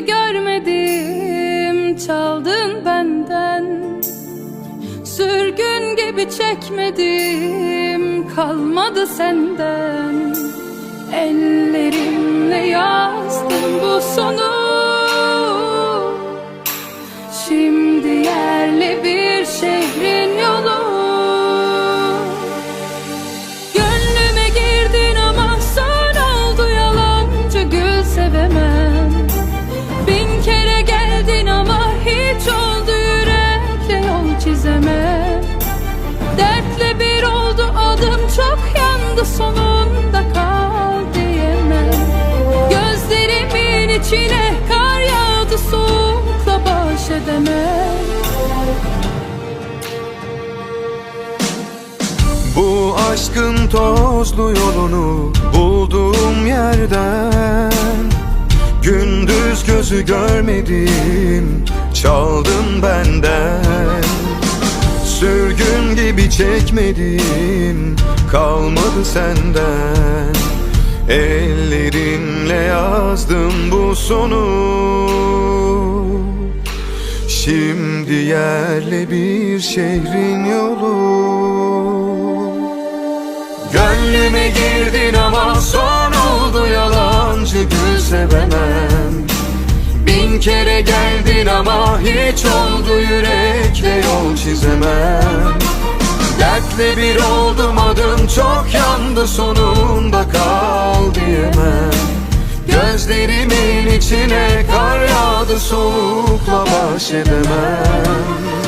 görmedim Çaldın benden. Sürgün gibi çekmedim Kalmadı senden. Ellerimle yazdım bu sonu. Şimdi yerli bir aşkın tozlu yolunu bulduğum yerden. Gündüz gözü görmedim çaldın benden. Sürgün gibi çekmedim kalmadı senden. Ellerimle yazdım bu sonu. Şimdi yerle bir şehrin yolu Gönlüme girdin ama son oldu yalancı gül sevemem Bin kere geldin ama hiç oldu yürekle yol çizemem. Dertle bir oldum adım çok yandı sonunda kal diyemem. Gözlerimin içine kar yağdı soğukla baş edemem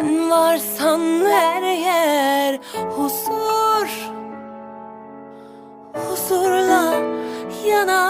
Sen varsan her yer huzur. Huzurla yanar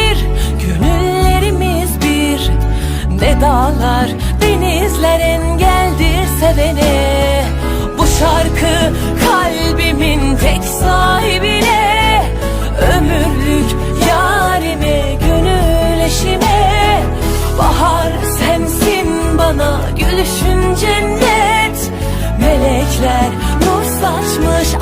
dağlar, denizler engeldir sevene. Bu şarkı kalbimin tek sahibine. Ömürlük yarime, gönül eşime. Bahar sensin bana gülüşün cennet. Melekler nur saçmış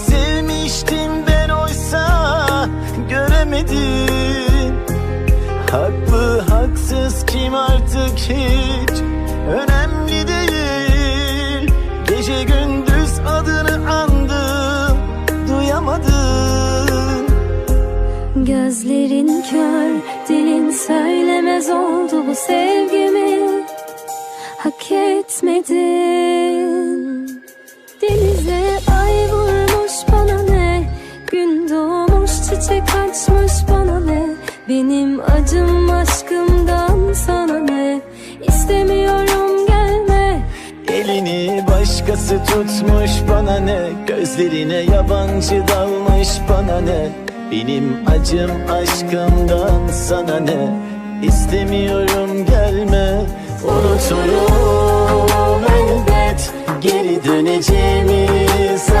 sevmiştim ben oysa göremedim. Haklı haksız kim artık hiç önemli değil. Gece gündüz adını andım duyamadım. Gözlerin kör, dilin söylemez oldu bu sevgimi. Hak etmedin açmış bana ne? Benim acım aşkımdan sana ne? İstemiyorum gelme. Elini başkası tutmuş bana ne? Gözlerine yabancı dalmış bana ne? Benim acım aşkımdan sana ne? İstemiyorum gelme. Unuturum elbet Geri döneceğimi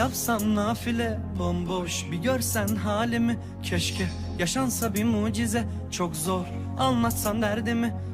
yapsam nafile Bomboş bir görsen halimi. Keşke yaşansa bir mucize Çok zor anlatsam derdimi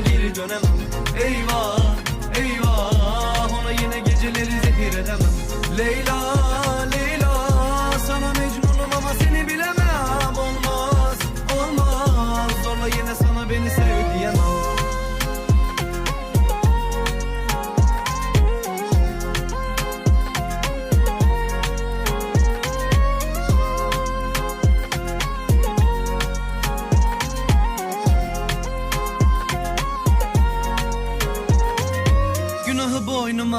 geri dönemem. Eyvah Eyvah Ona yine geceleri zehir edemem. Leyla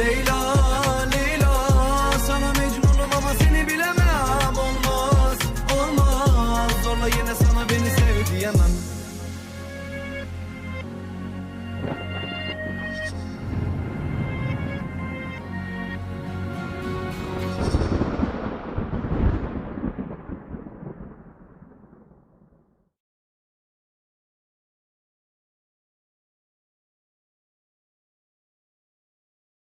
Leyla,